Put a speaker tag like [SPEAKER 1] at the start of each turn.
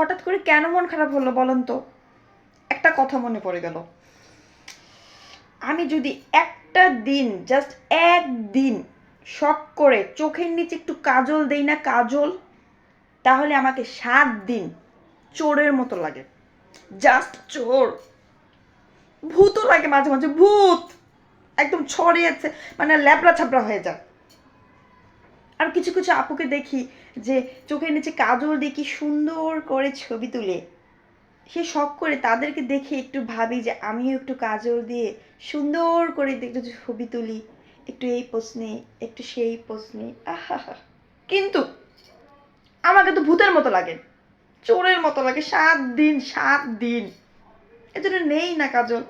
[SPEAKER 1] হঠাৎ করে কেন মন খারাপ হলো বলেন তো? একটা কথা মনে পড়ে গেল। আমি যদি একটা দিন জাস্ট একদিন শখ করে চোখের নিচে একটু কাজল দেই না কাজল, তাহলে আমাকে সাত দিন চোরের মতো লাগে। জাস্ট চোর। ভূতও লাগে মাঝে মাঝে, ভূত! একদম ছড়িয়েছে মানে ল্যাবড়া ছাপড়া হয়ে যায়। আর কিছু কিছু আপুকে দেখি যে চোখের নিচে কাজল দিয়ে কি সুন্দর করে ছবি তুলে। সে শখ করে তাদেরকে দেখে একটু ভাবি যে আমিও একটু কাজল দিয়ে সুন্দর করে একটু ছবি তুলি। একটু এই প্রশ্নে, একটু সেই প্রশ্নে। আহা কিন্তু আমাকে তো ভূতের মতো লাগে। চোরের মতো লাগে সাত দিন সাত দিন। এজন্য নেই না কাজল।